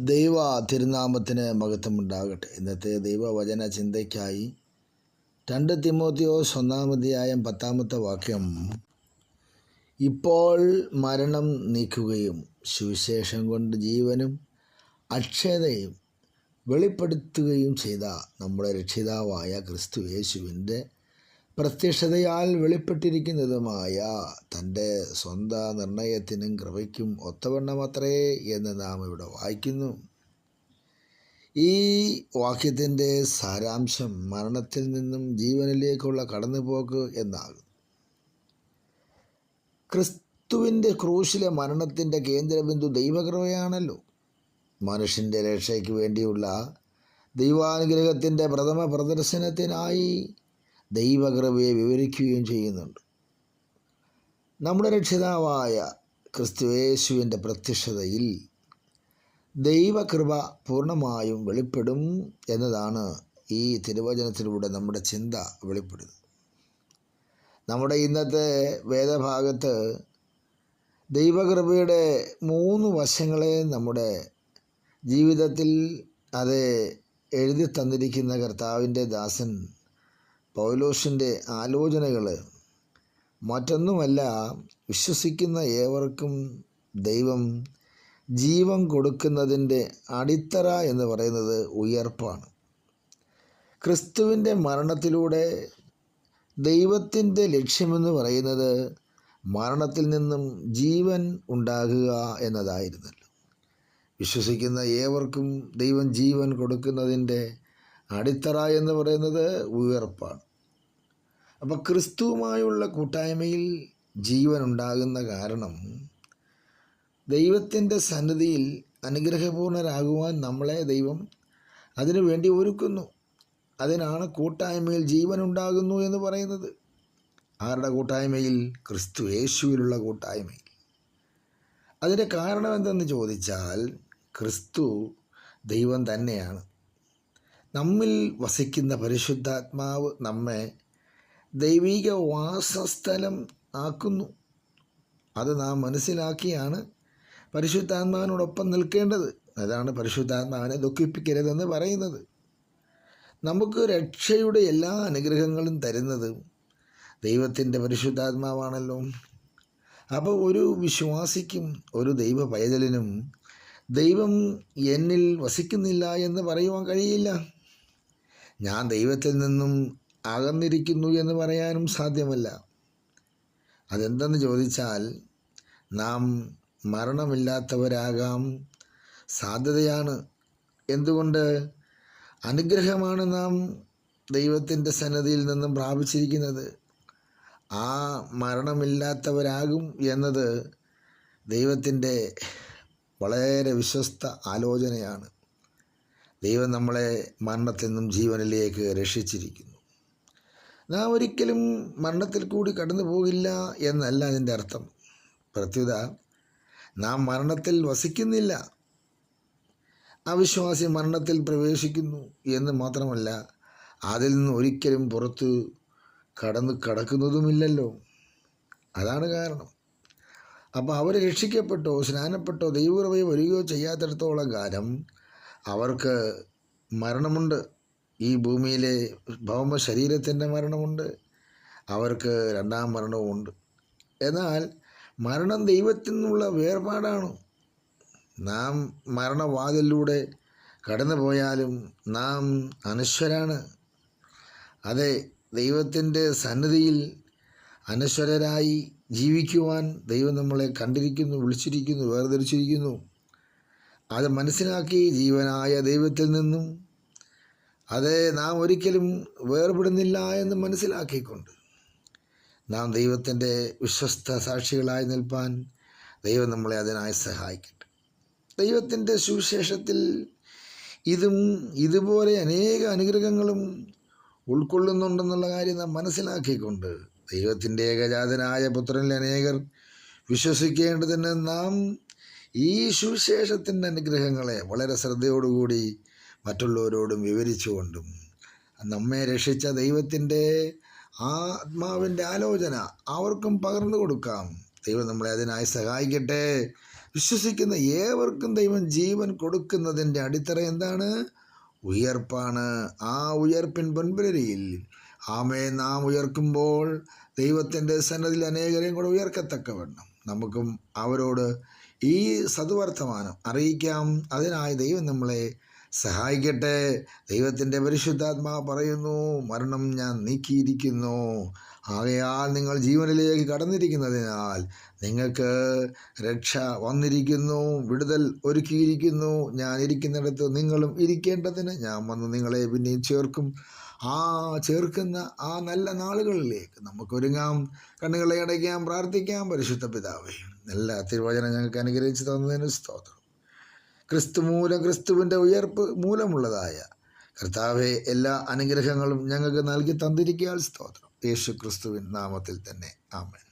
ദൈവ തിരുനാമത്തിന് മഹത്വമുണ്ടാകട്ടെ. ഇന്നത്തെ ദൈവവചന ചിന്തയ്ക്കായി രണ്ട് തിമോത്തിയോസ് ഒന്നാമധ്യായം പത്താമത്തെ വാക്യം. ഇപ്പോൾ മരണം നീക്കുകയും സുവിശേഷം കൊണ്ട് ജീവനും അക്ഷയതയും വെളിപ്പെടുത്തുകയും ചെയ്ത നമ്മുടെ രക്ഷിതാവായ ക്രിസ്തു യേശുവിന്റെ പ്രത്യക്ഷതയാൽ വെളിപ്പെട്ടിരിക്കുന്നതുമായ തന്റെ സ്വന്തം നിർണയത്തിനും കൃപയ്ക്കും ഒത്തവണ്ണമത്രേ എന്ന് നാം ഇവിടെ വായിക്കുന്നു. ഈ വാക്യത്തിന്റെ സാരാംശം മരണത്തിൽ നിന്നും ജീവനിലേക്കുള്ള കടന്നുപോക്ക് എന്നാകും ക്രിസ്തുവിന്റെ ക്രൂശിലെ മരണത്തിന്റെ കേന്ദ്രബിന്ദു ദൈവകൃപയാണല്ലോ. മനുഷ്യന്റെ രക്ഷയ്ക്ക് വേണ്ടിയുള്ള ദൈവാനുഗ്രഹത്തിന്റെ പ്രഥമ പ്രദർശനത്തിനായി ദൈവകൃപയെ വിവരിക്കുകയും ചെയ്യുന്നുണ്ട്. നമ്മുടെ രക്ഷിതാവായ ക്രിസ്തുവേശുവിന്റെ പ്രത്യക്ഷതയിൽ ദൈവകൃപ പൂർണമായും വെളിപ്പെടും എന്നതാണ് ഈ തിരുവചനത്തിലൂടെ നമ്മുടെ ചിന്ത വെളിപ്പെടുന്നത്. നമ്മുടെ ഇന്നത്തെ വേദഭാഗത്ത് ദൈവകൃപയുടെ മൂന്ന് വശങ്ങളെ നമ്മുടെ ജീവിതത്തിൽ അത് എഴുതി തന്നിരിക്കുന്ന കർത്താവിന്റെ ദാസൻ പൗലോസിന്റെ ആലോചനകൾ മറ്റൊന്നുമല്ല വിശ്വസിക്കുന്ന ഏവർക്കും ദൈവം ജീവൻ കൊടുക്കുന്നതിന്റെ അടിത്തറ എന്ന് പറയുന്നത് ഉയർപ്പാണ്. ക്രിസ്തുവിന്റെ മരണത്തിലൂടെ ദൈവത്തിന്റെ ലക്ഷ്യമെന്ന് പറയുന്നത് മരണത്തിൽ നിന്നും ജീവൻ ഉണ്ടാകുക എന്നതായിരുന്നല്ലോ. വിശ്വസിക്കുന്ന ഏവർക്കും ദൈവം ജീവൻ കൊടുക്കുന്നതിന്റെ അടിത്തറ എന്ന് പറയുന്നത് ഉയർപ്പാണ്. അപ്പോൾ ക്രിസ്തുവുമായുള്ള കൂട്ടായ്മയിൽ ജീവൻ ഉണ്ടാകുന്ന കാരണം ദൈവത്തിന്റെ സന്നിധിയിൽ അനുഗ്രഹപൂർണരാകുവാൻ നമ്മളെ ദൈവം അതിനു വേണ്ടി ഒരുക്കുന്നു. അതിനാണ് കൂട്ടായ്മയിൽ ജീവൻ ഉണ്ടാകുന്നു എന്ന് പറയുന്നത്. ആരുടെ കൂട്ടായ്മയിൽ? ക്രിസ്തു യേശുവിലുള്ള കൂട്ടായ്മയിൽ. അതിന്റെ കാരണം എന്തെന്ന് ചോദിച്ചാൽ ക്രിസ്തു ദൈവം തന്നെയാണ്. നമ്മിൽ വസിക്കുന്ന പരിശുദ്ധാത്മാവ് നമ്മെ ദൈവിക വാസസ്ഥലം ആക്കുന്നു. അത് നാം മനസ്സിലാക്കിയാണ് പരിശുദ്ധാത്മാവിനോടൊപ്പം നിൽക്കേണ്ടത്. അതാണ് പരിശുദ്ധാത്മാവിനെ ദുഃഖിപ്പിക്കരുതെന്ന് പറയുന്നത്. നമുക്ക് രക്ഷയുടെ എല്ലാ അനുഗ്രഹങ്ങളും തരുന്നത് ദൈവത്തിന്റെ പരിശുദ്ധാത്മാവാണല്ലോ. അപ്പോൾ ഒരു വിശ്വാസിക്കും ഒരു ദൈവ പൈതലിനും ദൈവം എന്നിൽ വസിക്കുന്നില്ല എന്ന് പറയുവാൻ കഴിയില്ല. ഞാൻ ദൈവത്തിൽ നിന്നും അകന്നിരിക്കുന്നു എന്ന് പറയാനും സാധ്യമല്ല. അതെന്തെന്ന് ചോദിച്ചാൽ നാം മരണമില്ലാത്തവരാകാം. സാധ്യതയാണ്. എന്തുകൊണ്ട്? അനുഗ്രഹമാണ് നാം ദൈവത്തിന്റെ സന്നദ്ധിയിൽ നിന്നും പ്രാപിച്ചിരിക്കുന്നത്. ആ മരണമില്ലാത്തവരാകും എന്നത് ദൈവത്തിന്റെ വളരെ വിശ്വസ്ത ആലോചനയാണ്. ദൈവം നമ്മളെ മരണത്തിൽ നിന്നും ജീവനിലേക്ക് രക്ഷിച്ചിരിക്കുന്നു. നാം ഒരിക്കലും മരണത്തിൽ കൂടി കടന്നു പോകില്ല എന്നല്ല അതിന്റെ അർത്ഥം. പ്രത്യുത നാം മരണത്തിൽ വസിക്കുന്നില്ല. അവിശ്വാസി മരണത്തിൽ പ്രവേശിക്കുന്നു എന്ന് മാത്രമല്ല അതിൽ നിന്ന് ഒരിക്കലും പുറത്ത് കടന്ന് കടക്കുന്നതുമില്ലല്ലോ. അതാണ് കാരണം. അപ്പോൾ അവർ രക്ഷിക്കപ്പെട്ടോ സ്നാനപ്പെട്ടോ ദൈവകൃപയെ വരികയോ ചെയ്യാത്തിടത്തോളം കാലം അവർക്ക് മരണമുണ്ട്. ഈ ഭൂമിയിലെ ഭൗമ ശരീരത്തിന്റെ മരണമുണ്ട്. അവർക്ക് രണ്ടാം മരണവുമുണ്ട് എന്നാൽ മരണം ദൈവത്തിൽ നിന്നുള്ള വേർപാടാണ്. നാം മരണവാതിലൂടെ കടന്നു പോയാലും നാം അനശ്വരാണ്. അതെ ദൈവത്തിന്റെ സന്നിധിയിൽ അനശ്വരരായി ജീവിക്കുവാൻ ദൈവം നമ്മളെ കണ്ടിരിക്കുന്നു വിളിച്ചിരിക്കുന്നു വേർതിരിച്ചിരിക്കുന്നു. അത് മനസ്സിലാക്കി ജീവനായ ദൈവത്തിൽ നിന്നും അത് നാം ഒരിക്കലും വേർപെടുന്നില്ല എന്ന് മനസ്സിലാക്കിക്കൊണ്ട് നാം ദൈവത്തിന്റെ വിശ്വസ്ത സാക്ഷികളായി നിൽപ്പാൻ ദൈവം നമ്മളെ അതിനായി സഹായിക്കട്ടെ. ദൈവത്തിന്റെ സുവിശേഷത്തിൽ ഇതും ഇതുപോലെ അനേക അനുഗ്രഹങ്ങളും ഉൾക്കൊള്ളുന്നുണ്ടെന്നുള്ള കാര്യം നാം മനസ്സിലാക്കിക്കൊണ്ട് ദൈവത്തിന്റെ ഏകജാതനായ പുത്രനിൽ അനേകർ വിശ്വസിക്കേണ്ടതിന് നാം ഈ സുവിശേഷത്തിന്റെ അനുഗ്രഹങ്ങളെ വളരെ ശ്രദ്ധയോടുകൂടി മറ്റുള്ളവരോടും വിവരിച്ചുകൊണ്ടും നമ്മെ രക്ഷിച്ച ദൈവത്തിന്റെ ആത്മാവിന്റെ ആലോചന അവർക്കും പകർന്നു കൊടുക്കാം. ദൈവം നമ്മളെ അതിനായി സഹായിക്കട്ടെ. വിശ്വസിക്കുന്ന ഏവർക്കും ദൈവം ജീവൻ കൊടുക്കുന്നതിന്റെ അടിത്തറ എന്താണ്? ഉയർപ്പാണ്. ആ ഉയർപ്പിൻ പൊൻപുലരിയിൽ ആമേ നാം ഉയർക്കുമ്പോൾ ദൈവത്തിന്റെ സന്നദ്ധിയിൽ അനേകരെയും കൂടെ ഉയർക്കത്തക്കവണ്ണം. നമുക്കും അവരോട് ഈ സദ്വർത്തമാനം അറിയിക്കാം. അതിനായി ദൈവം നമ്മളെ സഹായിക്കട്ടെ. ദൈവത്തിന്റെ പരിശുദ്ധാത്മാ പറയുന്നു മരണം ഞാൻ നീക്കിയിരിക്കുന്നു. ആകയാൽ നിങ്ങൾ ജീവനിലേക്ക് കടന്നിരിക്കുന്നതിനാൽ നിങ്ങൾക്ക് രക്ഷ വന്നിരിക്കുന്നു. വിടുതൽ ഒരുക്കിയിരിക്കുന്നു. ഞാൻ ഇരിക്കുന്നിടത്ത് നിങ്ങളും ഇരിക്കേണ്ടതിന് ഞാൻ വന്ന് നിങ്ങളെ പിന്നെയും ചേർക്കും. ആ ചേർക്കുന്ന ആ നല്ല നാളുകളിലേക്ക് നമുക്കൊരുങ്ങാം കണ്ണുകളെ അടയ്ക്കാം പ്രാർത്ഥിക്കാം. പരിശുദ്ധ പിതാവേ നല്ല തിരുവചനം ഞങ്ങൾക്ക് അനുഗ്രഹിച്ചു തന്നതിന് സ്തോത്രം. ക്രിസ്തു മൂലം ക്രിസ്തുവിന്റെ ഉയർപ്പ് മൂലമുള്ളതായ കർത്താവെ എല്ലാ അനുഗ്രഹങ്ങളും ഞങ്ങൾക്ക് നൽകി തന്നിരിക്കാൻ സ്തോത്രം. യേശു ക്രിസ്തുവിൻ നാമത്തിൽ തന്നെ. ആമേൻ.